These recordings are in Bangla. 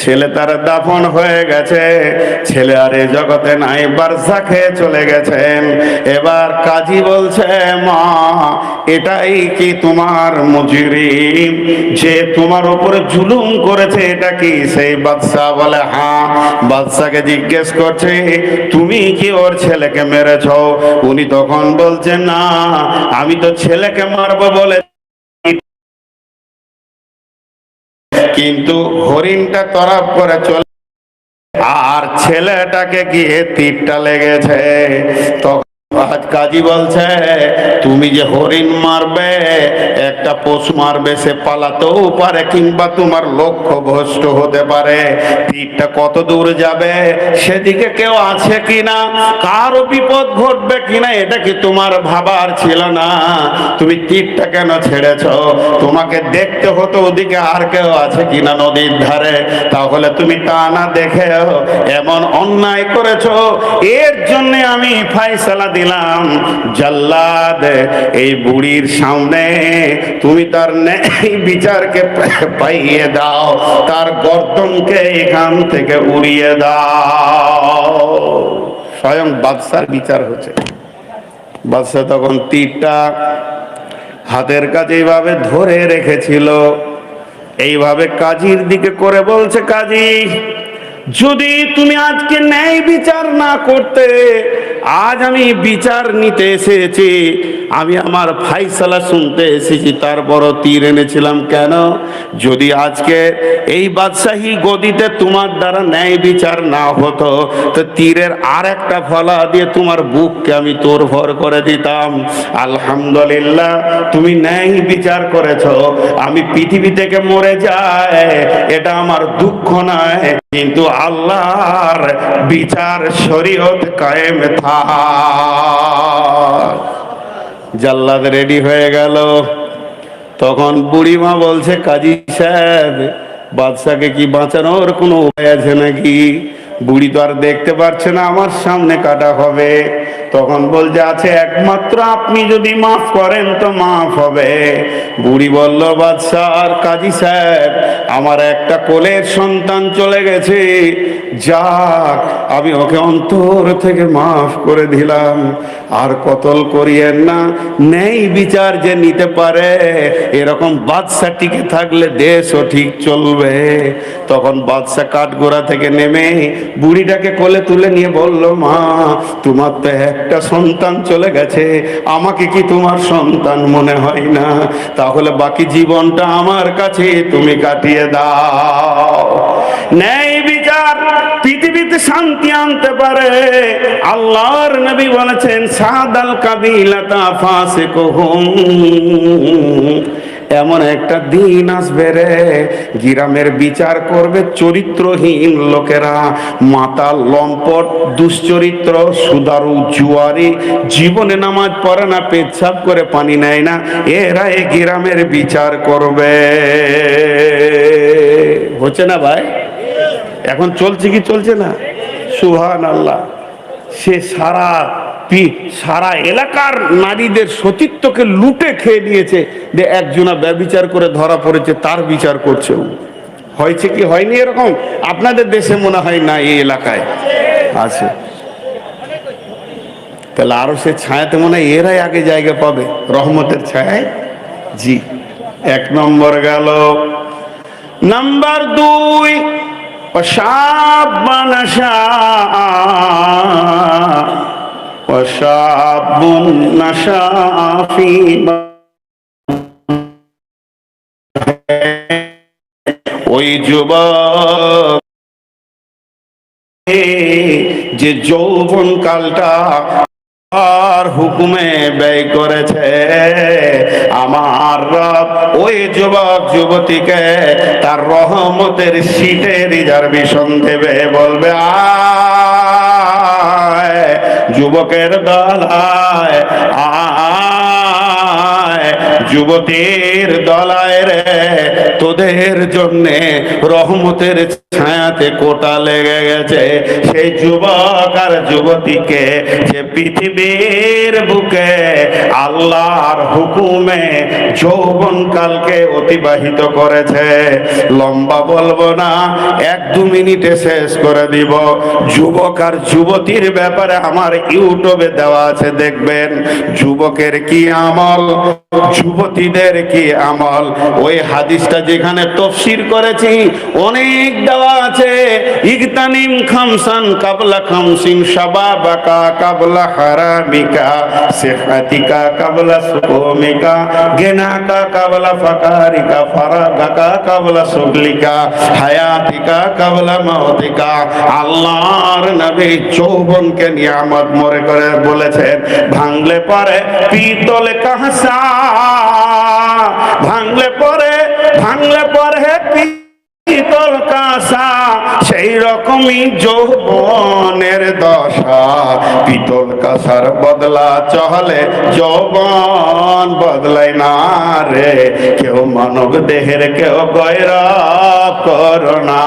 ছেলে তার দাফন হয়ে গেছে। ছেলে আর এ জগতে নাই, বারসা চলে গেছেন। এবার কাজী বলছে, মা, এটাই কি তোমার মজুরি যে তোমার উপরে জুলুম করেছে, এটা কি সেই বাদশাহ বলে হ্যাঁ। বাদশাকে জিজ্ঞেস করছে, তুমি কি ওর ছেলেকে মেরেছ? উনি তখন বলছেন না, আমি তো ছেলেকে মারবো বলে কিন্তু হরিণটা তরাপ করে চলে আর ছেলেটাকে গিয়ে তীরটা লেগেছে। তখন কাজী বলছে, তুমি যে হরিণ মারবে, একটা পশু মারবে, সে পালাতেও পারে কিংবা তোমার লক্ষ্য ভ্রষ্ট হতে পারে। তীরটা কত দূর যাবে? সেদিকে কেউ আছে কিনা? কারও বিপদ ঘটবে কিনা, এটা কি তোমার ভাবার ছিল না? তুমি তীরটা কেন ছেড়েছ? তোমাকে দেখতে হতো ওদিকে আর কেউ আছে কিনা নদীর ধারে। তাহলে তুমি তা না দেখে এমন অন্যায় করেছ। এর জন্য আমি ফাইসালা দিলাম। জাল্লাদ, এই বুড়ির সামনে তুমি তার ন্যায় বিচারকে পাইয়ে দাও, তার গর্দনকে এখান থেকে উড়িয়ে দাও। স্বয়ং বাদশার বিচার হচ্ছে। বাদশাহ তখন তীরটা হাতের কাছে এইভাবে ধরে রেখেছিল। এইভাবে কাজীর দিকে করে বলছে, কাজী যদি তুমি আজকে ন্যায় বিচার না করতে, আজ আমি বিচার নিতে এসেছি। আমি আমার ফাইসালা শুনতে এসেছি, তারপরও তীর এনেছিলাম কেন? যদি আজকে এই বাদশাহী গদিতে তোমার দ্বারা ন্যায় বিচার না হতো, তো তীরের আর একটা ফলা দিয়ে তোমার বুককে আমি তোর ভর করে দিতাম। আলহামদুলিল্লাহ, তুমি ন্যায় বিচার করেছ। আমি পৃথিবী থেকে মরে যাই, এটা আমার দুঃখ নয়। কিন্তু আল্লাহর বিচার শরীয়ত কায়েম থাক। জাল্লাদ রেডি হয়ে গেল। তখন বুড়ি মা বলছে, কাজী সাহেব, বাদশাকে কি বাঁচানোর কোনো উপায় আছে নাকি? বুড়ি তো আর দেখতে পারছে না, আমার সামনে কাটা হবে। তখন বলছে আছে একমাত্র আপনি যদি মাফ করেন তো মাফ হবে। বুড়ি বলল, বাদশাহ, কাজী সাহেব, আমার একটা কোলের সন্তান চলে গেছে। যাক, আমি ওকে অন্তর থেকে মাফ করে দিলাম। আর কতল করিয়েন না নেই বিচার যে নিতে পারে, এরকম বাদশা টিকে থাকলে দেশও ঠিক চলবে। তখন বাদশা কাঠগোড়া থেকে নেমে বুড়িটাকে কোলে তুলে নিয়ে বলল, মা, তোমার তো একটা সন্তান চলে গেছে, আমাকে কি তোমার সন্তান মনে হয় না? তাহলে বাকি জীবনটা আমার কাছে তুমি কাটিয়ে দাও। ন্যায় বিচার, পৃথিবীতে শান্তি আনতে পারে। আল্লাহর নবী বলেছেন, সাদাল কাবিলাতা ফাসে এমন একটা দিন আসবে রে। গিরামের বিচার করবে চরিত্রহীন লোকেরা। মাতা লম্পট, দুশ্চরিত্র, সুদারু জুয়ারি, জীবনে নামাজ পড়ে না, পেচ্ছাপ করে পানি নেয় না, এরা এ গিরামের বিচার করবে। হচ্ছে না ভাই? এখন চলছে কি চলছে না? সুহান আল্লাহ সে সারা সারা এলাকার নারীদের সতীত্বকে লুটে খেয়ে নিয়েছে যে একজনা ব্যবিচার করে ধরা পড়েছে, তার বিচার করছে হয়েছে কি হয়নি এরকম? আপনাদের দেশে মনে হয় না এই এলাকায় আছে। তাহলে আরও সে ছায়াতে মনে হয় এরাই আগে জায়গা পাবে, রহমতের ছায়ায়? জি, এক নম্বর গেল। নাম্বার দুই সাপ বানাসা وشاب نشاء في ওই যুবক যে যৌবন কালটা আর হুকুমে ব্যয় করেছে আমার রব ওই যুবক যুবতীকে তার রহমতের সিটে রিজার্ভেশন দেবে বলবে আয় যুবকের দলায় আয় যুবতীর দলায় রে, তোদের জন্যে রহমতের ছায়াতে কোটা লেগে গেছে। সেই যুবক আর যুবতীকে যে পৃথিবীর বুকে আল্লাহর হুকুমে যৌবন কালকে অতিবাহিত করেছে, লম্বা বলব না, এক দু মিনিটে শেষ করে দিব। যুবক আর যুবতীর ব্যাপারে আমার ইউটিউবে দেওয়া আছে, দেখবেন। যুবকের কি আমল? যুবতীদের কি আমল? ওই হাদিসটা যেখানে তফসির করেছি, অনেক দেওয়া আছে, ইগতানিম খামসান কাবলা খামসিন শাবাবাকা কাবলা হারামিকা, সিহাতিকা কাবলা সুকুমিকা, গেনাকা কাবলা ফাকারিকা, ফারাগাকা কাবলা সুগলিকা, হায়াতিকা কাবলা মাউতিকা। আল্লাহর নবী চৌবনকে নিয়ামত মরে করে বলেছেন, ভাঙলে পরে পিতল কাহসা ভাঙলে পরে ভাঙলে পরে পিতল কাঁসা। সেই রকমই যৌবনের দশা। পিতল কাসার বদলা চহলে যৌবন বদলাই না রে। কেউ মানব দেহের কেউ গৈরব করোনা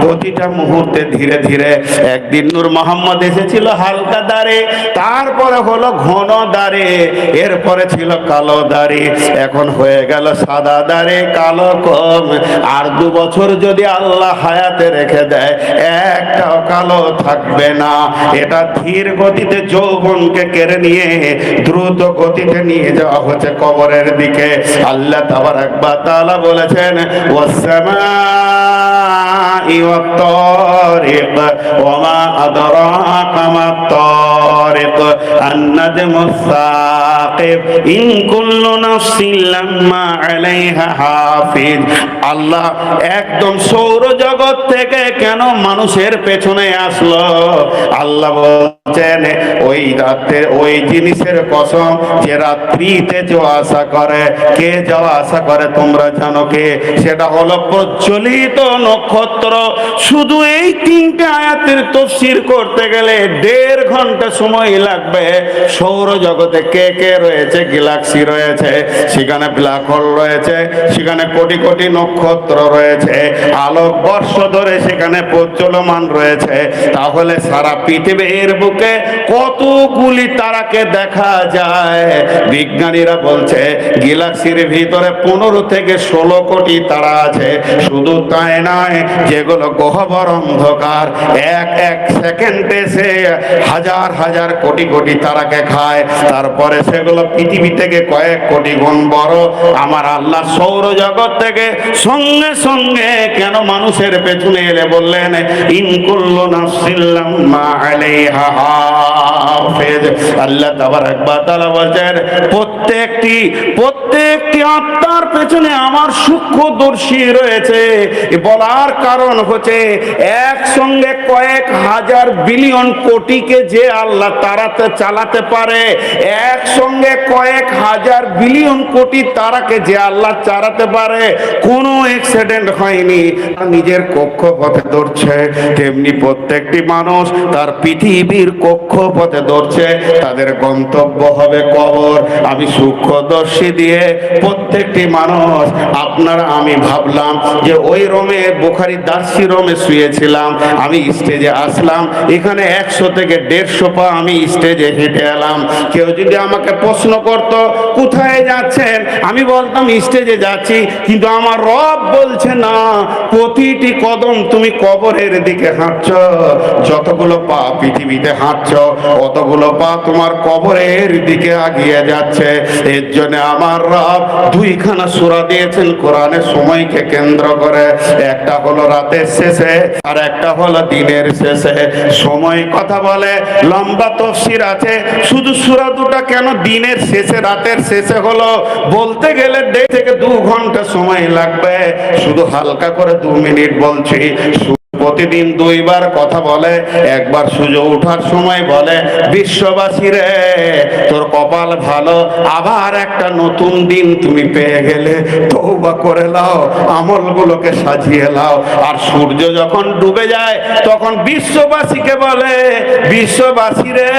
প্রতিটা মুহূর্তে ধীরে ধীরে একদিন নূর মোহাম্মদ এসেছিল হালকা দাঁড়ে, তারপরে হলো ঘন দাঁড়ে, এরপরে ছিল কালো দাড়ি। এখন হয়ে গেল সাদা দাড়ি, কালো কম। আর দু বছর যদি আল্লাহ হায়াতে রেখে দেয়, একটাও কালো থাকবে না। এটা ধীর গতিতে যৌবনকে কেড়ে নিয়ে, দ্রুত গতিতে নিয়ে যাওয়া হচ্ছে কবরের দিকে। আল্লাহ তাবার একবার তালা বলেছেন, ওয়াসসামাই ওয়াত-তারিক ওয়া আদরাকা আন-নাজমুস সাকিব ইন কুল্লু নাফসিন লাম্মা আলাইহা হাফিজ। আল্লাহ একদম থেকে কেন মানুষের পেছনে আসলো? আল্লাহ বলছেন, ওই ওই জিনিসের কসম যে রাত্রিতে যাওয়া আসা করে, কে যাওয়া আসা করে তোমরা জানো কে? সেটা হলো প্রচলিত নক্ষত্র। শুধু এই তিনটে আয়াতের তফসির করতে গেলে দেড় ঘণ্টা সময় লাগবে? সৌরজগতে কে কে রয়েছে? গ্যালাক্সি রয়েছে, সেখানে ব্ল্যাক হোল রয়েছে, সেখানে কোটি কোটি নক্ষত্র রয়েছে, আলোক বর্ষ ধরে সেখানে প্রচলমান রয়েছে। তাহলে সারা পৃথিবীর বুকে কতগুলি তারাকে দেখা যায়? বিজ্ঞানীরা বলছে, গ্যালাক্সির ভিতরে পনেরো থেকে ষোলো কোটি তারা আছে। শুধু তাই নয়, যেগুলো গহ্বর অন্ধকার, এক এক সেকেন্ডে সে হাজার হাজার কোটি কোটি তারাকে খায়, তারপরে সেগুলো পৃথিবী থেকে কয়েক কোটি গুণ বড়। আমার আল্লাহ সৌরজগৎ থেকে সঙ্গে সঙ্গে কেন মানুষের পেছনে এলে বললেন ইনকুল্লু নাফসিল্লাম মা আলাইহা হাফেজ। আল্লাহ তাবারাক ওয়া তাআলা বলেন প্রত্যেকটি প্রত্যেকটি আত্মার পেছনে আমার সূক্ষ্মদর্শী রয়েছে। বলার কারণ হচ্ছে, একসঙ্গে কয়েক হাজার বিলিয়ন কোটিকে যে আল্লাহ তারাতে চালাতে পারে। একসঙ্গে কয়েক হাজার বিলিয়ন কোটি তারাকে যে আল্লাহ চালাতে পারে, কোনো অ্যাক্সিডেন্ট হয়নি। নিজের কক্ষপথে ধরছে তেমনি প্রত্যেকটি মানুষ তার পৃথিবীর কক্ষপথে ধরছে তাদের গন্তব্য হবে কবর। আমি সূক্ষ্মদর্শী দিয়ে প্রত্যেকটি মানুষ, আপনারা আমি ভাবলাম যে ওই রোমে, বোখারি দার্সি রোমে শুয়েছিলাম। আমি স্টেজে আসলাম। এখানে একশো থেকে দেড়শো পা আমি স্টেজে হেঁটে এলাম। কেউ যদি আমাকে প্রশ্ন করত, কোথায় যাচ্ছেন? আমি বলতাম স্টেজে যাচ্ছি। কিন্তু আমার রব বলছে, না, প্রতিটি কদম তুমি কবরের দিকে হাঁটছ। যতগুলো পা পৃথিবীতে হাঁটছ, অতগুলো পা তোমার কবরের দিকে আগিয়ে যাচ্ছে। এর জন্য আমার রব দুইখানা সুরা দিয়েছেন কোরআনের সময়কে কেন্দ্র করে। একটা হলো রাতের শেষে, আর একটা হলো দিনের শেষে। সময় কথা বলে, লম্বা তফসির আছে। শুধু সুরা দুটা কেন দিনের শেষে, রাতের শেষে হলো? বলতে গেলে দেড় থেকে দু ঘণ্টা সময় লাগবে। শুধু হালকা করে দু মিনিট বলছি। প্রতিদিন দুইবার কথা বলে, একবার সূর্য ওঠার সময় বলে, বিশ্ববাসী রে, তোর কপাল ভালো, আবার একটা নতুন দিন তুমি পেয়ে গেলে। তৌবা করে লাও আমলগুলোকে সাজিয়ে লাও আর সূর্য যখন ডুবে যায়, তখন বিশ্ববাসীকে বলে, বিশ্ববাসী রে,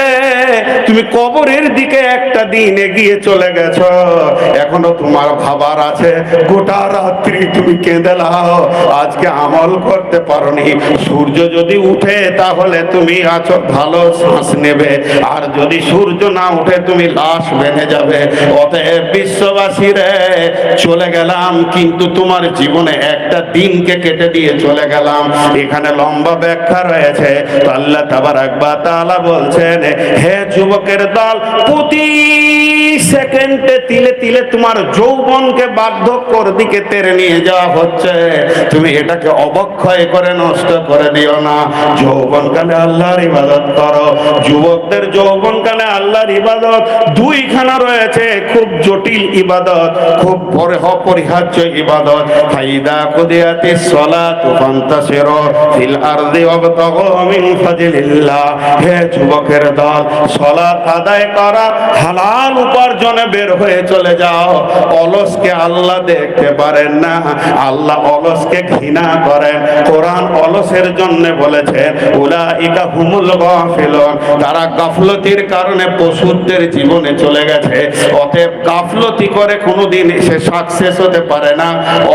তুমি কবরের দিকে একটা দিন এগিয়ে চলে গেছো। এখনও তোমার ভাবার আছে, গোটা রাত্রি তুমি কেঁদে লাও আজকে আমল করতে পারোনি সূর্য যদি উঠে, তাহলে তুমি আছো ভালো শ্বাস নেবে। আর যদি সূর্য না উঠে, তুমি লাশ ভেঙে যাবে। অতএব বিশ্ববাসী রে, চলে গেলাম, কিন্তু তোমার জীবনে একটা দিনকে কেটে দিয়ে চলে গেলাম। এখানে লম্বা ব্যাখ্যা রয়েছে। আল্লাহ তাবার একবার তাআলা বলছেন, হে যুবকের দল, প্রতি সেকেন্ডে তিলে তিলে তোমার যৌবনকে বাধ্য বার্ধক্যর দিকে তেরে নিয়ে যাওয়া হচ্ছে। তুমি এটাকে অবক্ষয় করে নষ্ট করে দিও না। যৌবনকালে আল্লাহর ইবাদত করো। যুবকদের যৌবনকালে আল্লাহর ইবাদত। দুইখানা রয়েছে, খুব জটিল ইবাদত, খুব পরে অপরিহার্য ইবাদত। ফাইদা কুদিয়াতি সলাতু ফান্তাসিরু ফিল আরদি ওয়াবতাগু মিন ফাজলিল্লাহ। হে যুবকের দল সলাত আদায় করা হালাল উপার্জনে বের হয়ে চলে যাও। অলসকে আল্লাহ দেখতে পারেন না। আল্লাহ অলসকে ঘৃণা করেন। কোরআন অলসের জন্য বলেছেন উলাইকা হুমুল গাফিলুন। তারা গাফলতির কারণে পশুদের জীবনে চলে গেছে। অতএব গাফলতি করে কোনোদিন সে সাকসেস হতে পারে না,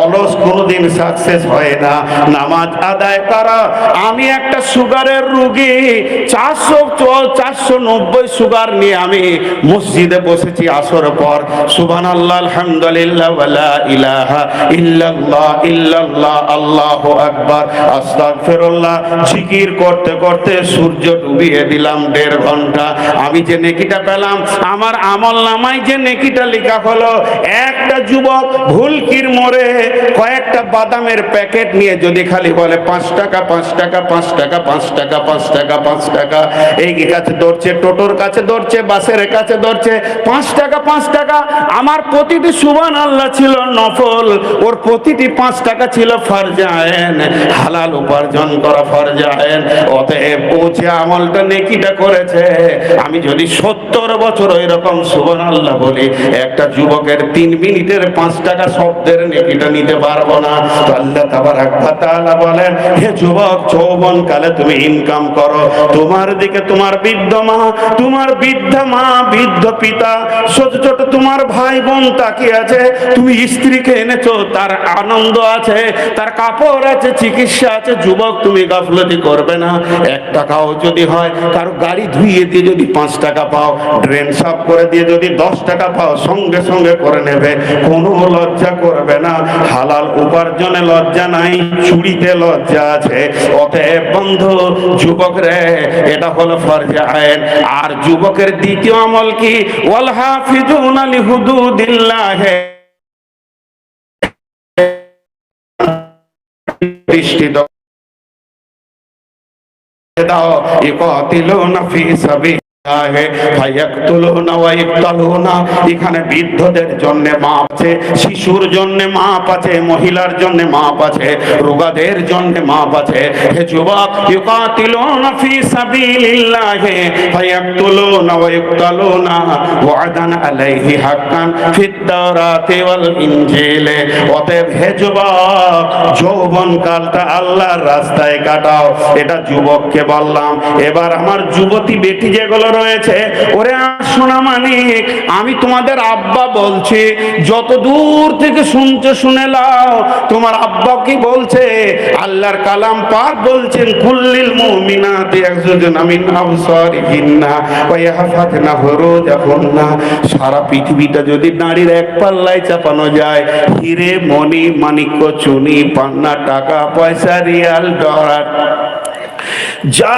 অলস কোনোদিন সাকসেস হয় না। নামাজ আদায় করা, আমি একটা সুগারের রুগী, চারশো চারশো নব্বই সুগার নিয়ে আমি মসজিদে বসেছি আসর পর। সুবান আল্লাহ আলহামদুলিল্লাহ ইলাহা ইল্লাল্লাহ ইল্লাল্লাহ, আল্লাহু আকবার। আস্তাগফিরুল্লাহ, জিকির করতে করতে সূর্য ডুবিয়ে দিলাম দেড় ঘণ্টা। আমি যে নেকিটা পেলাম, আমার আমল যে নেকিটা লেখা হলো, একটা যুবক ভুলকির কয়েকটা বাদামের প্যাকেট নিয়ে যদি খালি বলে, পাঁচ টাকা পাঁচ টাকা পাঁচ টাকা পাঁচ টাকা পাঁচ টাকা পাঁচ টাকা, এই কাছে দৌড়ছে, টোটোর কাছে দৌড়ছে, বাসের কাছে দৌড়ছে, পাঁচ টাকা পাঁচ টাকা, আমার প্রতিটি সুবান আল্লাহ ছিল নফল, ওর প্রতিটি পাঁচ টাকা ছিল ফরজায়েন, হালাল উপার্জন করা ফরজায়েন অতএব ও আমলটা নেকিটা করেছে। আমি যদি সত্তর বছর ওই রকম সুবান আল্লাহ বলি, একটা যুবকের তিন মিনিটের পাঁচ টাকা শব্দের নেকিটা নিতে পারব না। আল্লাহ তাবারাক ওয়া তাআলা বলেন, হে যুবক যৌবন কালে তুমি ইনকাম করো। তোমার দিকে তোমার বৃদ্ধ মা, তোমার বৃদ্ধা মা, বৃদ্ধ পিতা, ছোট ছোট তোমার ভাই বোন তাকিয়ে আছে। তুমি স্ত্রীকে এনেছো, তার আনন্দ আছে, তার কাপড় আছে, চিকিৎসা আছে। যুবক, তুমি গাফলতি করবে না। এক টাকাও যদি হয়, কারও গাড়ি ধুইয়ে দিয়ে যদি পাঁচ টাকা পাও ড্রেন সাফ করে দিয়ে যদি দশ টাকা পাও, সঙ্গে সঙ্গে করে নেবে। কোনো লজ্জা করবে না। হালাল উপার্জনে লজ্জা নাই, চুরিতে লজ্জা আছে। অতএব বন্ধু, যুবক রে, এটা হলো ফরজে আইন আর যুবকের দ্বিতীয় আমল কি? ওয়াল হাফিজুন আলি হুদুদিল্লাহ দৃষ্টি দাও ইকাতিলুনা ফি সাবিল। এখানে বৃদ্ধদের জন্য মাপ আছে, শিশুর জন্য মাপ আছে, মহিলার জন্য মাপ আছে, রোগাদের জন্য মাপ আছে। হে যুবক আল্লাহর রাস্তায় কাটাও। এটা যুবককে বললাম। এবার আমার যুবতী বেটি যেগুলো রয়েছে। ওরে শোনা মানিক, আমি তোমাদের আব্বা বলছি, যত দূর থেকে শুনতে শুনে লাও তোমার আব্বা কি বলছে? আল্লাহর কালাম পাক বলছেন, কুল্লিল মুমিনাতি একজন আমিন আবসারিহিন্না ওয়া ইয়াহফাজনা ফুরুজাহুন্না সারা পৃথিবীটা যদি নারীর এক পাল্লায় চাপানো যায়, হিরে মণি, মানিক্য, চুনি, পান্না, টাকা, পয়সা, রিয়াল, ডলার। যা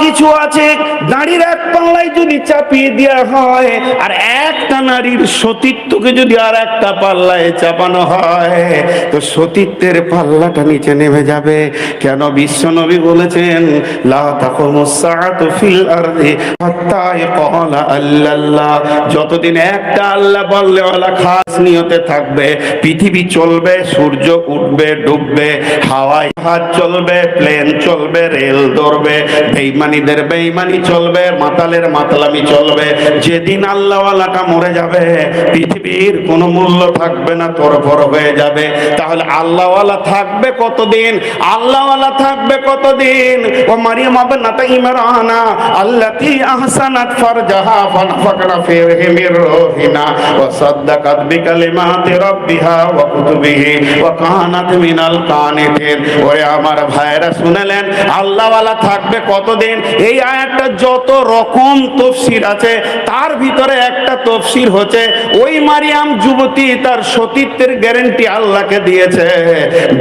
কিছু আছে, নারীর এক পাল্লায় যদি চাপিয়ে দেওয়া হয়, আর একটা নারীর সতীত্বকে যদি আর একটা পাল্লায় চাপানো হয়, তো সতীত্বের পাল্লাটা নিচে নেমে যাবে। কেন বিশ্বনবী বলেছেন যতদিন একটা আল্লাহ বললে খাস নিয়তে থাকবে, পৃথিবী চলবে, সূর্য উঠবে, ডুববে, হাওয়ায় হাত চলবে, প্লেন চলবে, রেল দৌড়বে বেইমানিদের বেইমানি চলবে, মাতালের মাতালামি চলবে। যেদিন আল্লাহওয়ালাটা মরে যাবে, পৃথিবীর কোনো মূল্য থাকবে না তরফর হয়ে যাবে। তাহলে আল্লাহওয়ালা থাকবে কতদিন? আল্লাহওয়ালা থাকবে কতদিন? ও মারিয়াম আবনাতা ইমরানা, আল্লাতি আহসানাত ফারজাহা, ফানাফাকনা ফিহি মির রূহিনা, ওয়া সাদ্দাকাত বিকালিমাতি রাব্বিহা ওয়া কুতুবিহি, ওয়া কানাত মিনাল কানিতিন। ওরে আমার ভাইরা শুনলেন, আল্লাহওয়ালা থাকবে কতদিন? এই আয়াতটা যত রকম তফসির আছে, তার ভিতরে একটা তফসির হচ্ছে, ওই মারিয়াম যুবতী তার সতীত্বের গ্যারেন্টি আল্লাহকে দিয়েছে।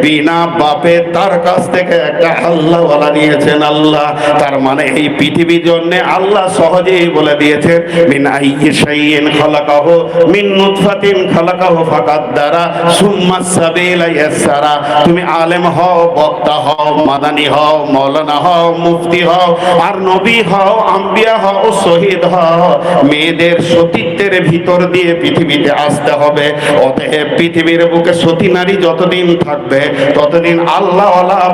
বিনা বাপে তার কাছ থেকে একটা আল্লাহওয়ালা নিয়েছেন আল্লাহ। তার মানে এই পৃথিবীর জন্য আল্লাহ সহজেই বলে দিয়েছেন আইয়ি শাইইন খালাকাহু মিন নুতফাতিন খালাকাহু ফাকাদ্দারা সুম্মা সাবিলা ইয়াসসারা তুমি আলেম হও, বক্তা হও, মাদানি হও মাওলানা হও মুফতি হও, আর নবী হও, আম্বিয়া হও শহীদ হও। মেয়েদের সতীত্বের ভিতর দিয়ে পৃথিবীতে আসতে হবে। অতএব পৃথিবীর বুকে সতী নারী যতদিন থাকবে, ততদিন আল্লাহ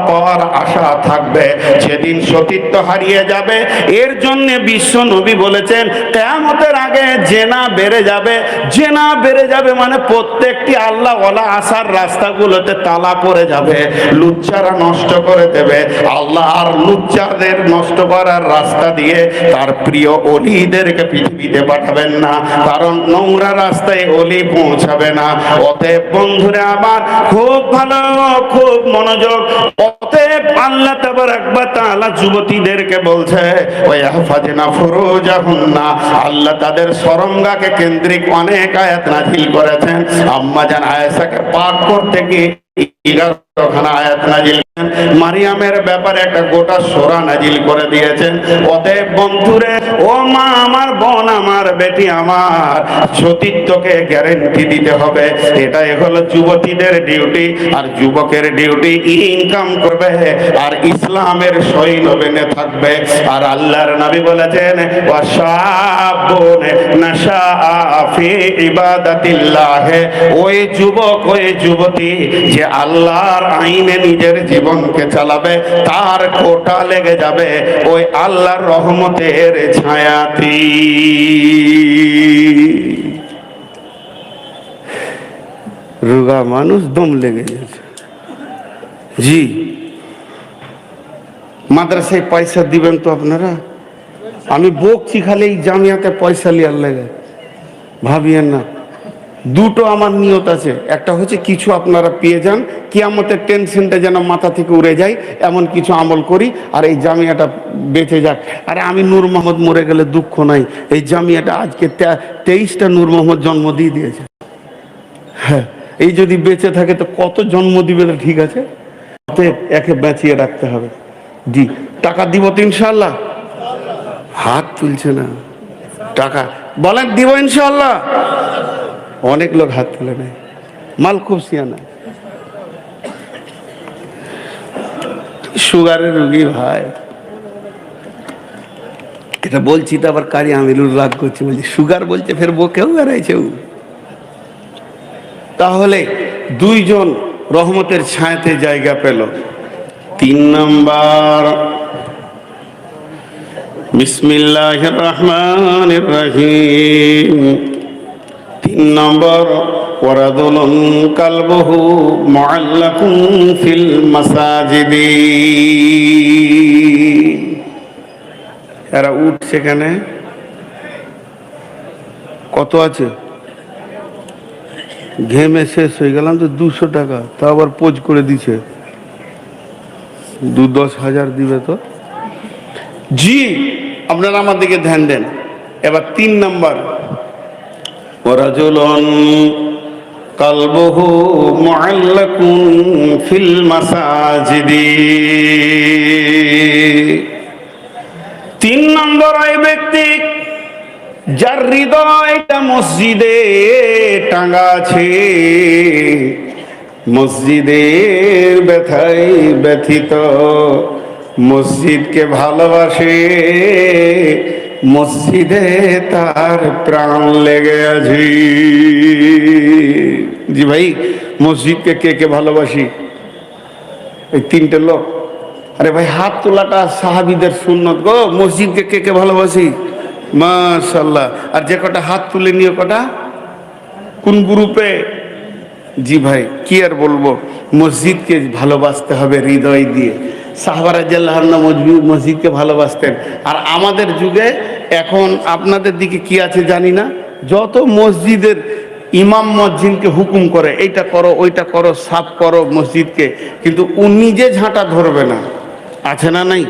পাওয়ার আশা থাকবে। যেদিন সতীত্ব হারিয়ে যাবে, এর জন্য বিশ্ব নবী বলেছেন, কেয়ামতের আগে জেনা বেড়ে যাবে। জেনা বেড়ে যাবে মানে প্রত্যেকটি আল্লাহ আসার রাস্তাগুলোতে তালা পড়ে যাবে, লুচ্চারা নষ্ট করে দেবে। আল্লাহ আর লুচ্চাদের নষ্ট করার রাস্তা দিয়ে তার প্রিয় অলিদেরকে পৃথিবীতে পাঠাবেন না, কারণ নোংরা রাস্তায় অলি পৌঁছাবে না। অতএব বন্ধুরা আমার, খুব ভালো, খুব মনোযোগ। অতএব আল্লাহ তাবার একবার তাআলা যুবতীদেরকে বলছে ওই ফুরুজাহুন্না। আল্লাহ তাদের সরঙ্গাকে কেন্দ্রিক অনেক আয়াত নাজিল করেছেন। আম্মা জান আয়েশাকে পাক করতে গিয়ে মারিয়ামের ব্যাপারে একটা গোটা সোরা নাজিল করে দিয়েছেন। অতএব বন্ধুরে, ও মা, আমার বোন, আমার বেটি, আমার সতীত্বকে গ্যারেন্টি দিতে হবে। এটাই হলো যুবতীদের ডিউটি আর যুবকের ডিউটি ইনকাম করবে, আর ইসলামের সৈন্য বেনে থাকবে। আর আল্লাহর নবী বলেছেন ওই যুবক, ওই যুবতী যে আল্লাহর আইনে নিজের জীবনকে চালাবে, তার কোটা লেগে যাবে ওই আল্লাহর রহমতের ছায়াতি। রুগা মানুষ দম লেগে গেছে। জি। মাদ্রাসায় পয়সা দিবেন তো আপনারা? আমি বকছি খালি এই জামিয়াতে পয়সা লিয়ার লেগে। ভাবিয়েন না। দুটো আমার নিয়ত আছে। একটা হচ্ছে কিছু আপনারা পেয়ে যান কি কিয়ামতের টেনশনটা যেন মাথা থেকে উড়ে যায়, এমন কিছু আমল করি, আর এই জামিয়াটা বেঁচে যাক। আরে আমি নূর মোহাম্মদ মরে গেলে দুঃখ নাই, এই জামিয়াটা আজকে তেইশটা নূর মোহাম্মদ জন্ম দিয়ে দিয়েছে। হ্যাঁ এই যদি বেঁচে থাকে তো কত জন্ম দিবে ঠিক আছে। একে বাঁচিয়ে রাখতে হবে। জি, টাকা দিব তো ইনশাল্লাহ হাত তুলছে না। টাকা, বলেন দিব ইনশাল্লাহ অনেক লোক হাত তুলে নেয়। মাল খুব সিয়ানা। সুগারের রুগী ভাই। এটা বলছি তো আবার কারি আমিরুল রাগ করছে, বলছি, সুগার বলছে, ফের বকেও বেড়াইছে। তাহলে দুইজন রহমতের ছায়াতে জায়গা পেল। তিন নাম্বার। বিসমিল্লাহ রহমান রহিম। নম্বর। ওয়ারাদুলুন কালবহু মুআল্লাকুন ফিল মাসাজিদি। এরা উঠ সেখানে। কত আছে? ঘেমে শেষ হয়ে গেলাম তো দুশো টাকা। তা আবার পোজ করে দিছে। দু দশ হাজার দিবে তো। জি, আপনারা আমার দিকে ধ্যান দেন। এবার তিন নাম্বার। ওরাজুলন কালবহু মুআল্লাকুন ফিল মাসাজিদি নম্বর ওই ব্যক্তি যার হৃদয়টা মসজিদে টাঙ্গা আছে। মসজিদের ব্যথায় ব্যথিত, মসজিদকে ভালোবাসে মসজিদে তার প্রাণ লেগে আছে। জি ভাই, মসজিদকে কে কে ভালোবাসি? এই তিনটে লোক। আরে ভাই, হাত তোলাটা সাহাবিদের সুন্নত গো, মসজিদকে কে কে ভালোবাসি? মাশাল্লাহ আর যে কটা হাত তুলে নিয়ে কটা? কোন গ্রুপে? জি ভাই, কি আর বলব? মসজিদকে ভালোবাসতে হবে হৃদয় দিয়ে। সাহাবারা জাল্লাহ মসজিদকে ভালোবাসতেন। আর আমাদের যুগে এখন আপনাদের দিকে কি আছে জানি না। যত মসজিদের ইমাম মসজিদকে হুকুম করে, এইটা করো, ওইটা করো, সাফ করো মসজিদকে, কিন্তু ও নিজে ঝাঁটা ধরবে না। আছে না নাই?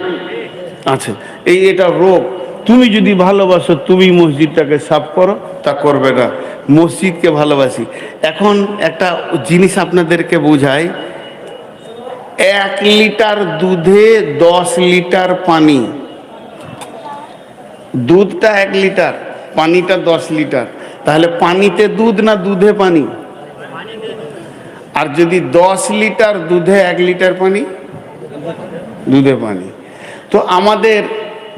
আছে। এই এটা রোগ। তুমি যদি ভালোবাসো, তুমি মসজিদটাকে সাফ করো, তা করবে না। মসজিদকে ভালোবাসি। এখন একটা জিনিস আপনাদেরকে বোঝাই এক লিটার দুধে দশ লিটার পানি। দুধটা এক লিটার, পানিটা দশ লিটার। তাহলে পানিতে দুধ না দুধে পানি? আর যদি দশ লিটার দুধে এক লিটার পানি? দুধে পানি। তো আমাদের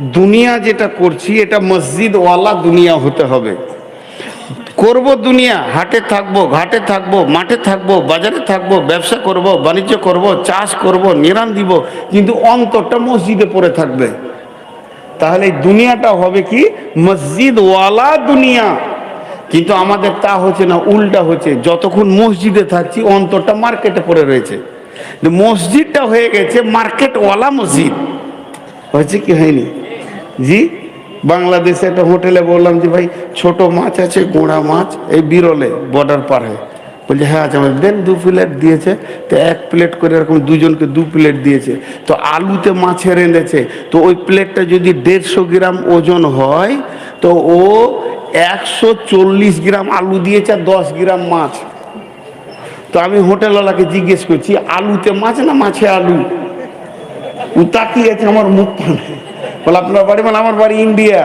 দুনিয়া যেটা করছি, এটা মসজিদওয়ালা দুনিয়া হতে হবে। করব দুনিয়া, হাটে থাকব, ঘাটে থাকব, মাঠে থাকব, বাজারে থাকব, ব্যবসা করব, বাণিজ্য করব, চাষ করব নিরাম দিব, কিন্তু অন্তরটা মসজিদে পড়ে থাকবে। তাহলে দুনিয়াটা হবে কি? মসজিদওয়ালা দুনিয়া। কিন্তু আমাদের তা হচ্ছে না, উল্টা হচ্ছে। যতক্ষণ মসজিদে থাকছি, অন্তরটা মার্কেটে পড়ে রয়েছে। মসজিদটা হয়ে গেছে মার্কেটওয়ালা মসজিদ। হয়েছে কি হয়নি? জি? বাংলাদেশে একটা হোটেলে বললাম যে, ভাই, ছোট মাছ আছে, গোড়া মাছ, এই বিরলে বর্ডার পারে বলছে হ্যাঁ আচ্ছা আমাদের দেন দু প্লেট দিয়েছে। তো এক প্লেট করে এরকম দুজনকে দু প্লেট দিয়েছে। তো আলুতে মাছের এনেছে তো ওই প্লেটটা যদি দেড়শো গ্রাম ওজন হয়, তো ও একশো চল্লিশ গ্রাম আলু দিয়েছে আর দশ গ্রাম মাছ। তো আমি হোটেলওয়ালাকে জিজ্ঞেস করছি, আলুতে মাছ না মাছে আলু? ও তাকিয়েছে আমার মুখ পানে বলে, আপনার বাড়ি মানে আমার বাড়ি ইন্ডিয়া।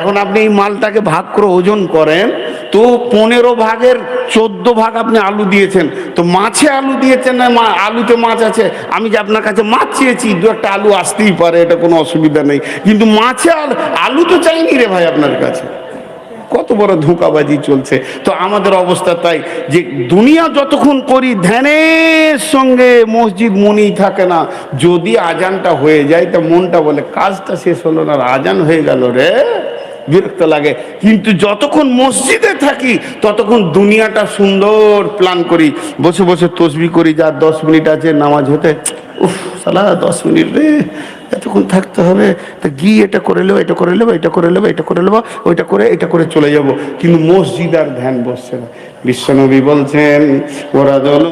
এখন আপনি এই মালটাকে ভাগ করে ওজন করেন, তো পনেরো ভাগের চোদ্দ ভাগ আপনি আলু দিয়েছেন। তো মাছে আলু দিয়েছেন না মা আলুতে মাছ আছে? আমি যে আপনার কাছে মাছ চেয়েছি, দু একটা আলু আসতেই পারে, এটা কোনো অসুবিধা নেই। কিন্তু মাছে আলু আলু তো চাইনি রে ভাই আপনার কাছে। কত বড় ধোঁকাবাজি চলছে। তো আমাদের অবস্থা তাই যে দুনিয়া যতক্ষণ করি ধ্যানের সঙ্গে মসজিদ মনেই থাকে না। যদি আজানটা হয়ে যায়, তা মনটা বলে, কাজটা শেষ হলো না, আজান হয়ে গেল রে। বিরক্ত লাগে। কিন্তু যতক্ষণ মসজিদে থাকি, ততক্ষণ দুনিয়াটা সুন্দর প্ল্যান করি। বসে বসে তসবি করি, যা দশ মিনিট আছে নামাজ হতে, উফ, সালা দশ মিনিট রে। এতক্ষণ থাকতে হবে তা গিয়ে এটা করে নেব এটা করে নেব এটা করে নেব এটা করে নেব ওইটা করে, এটা করে চলে যাব। কিন্তু মসজিদ আর ধ্যান বসছে না। বিশ্বনবী বলছেন, ওরা দল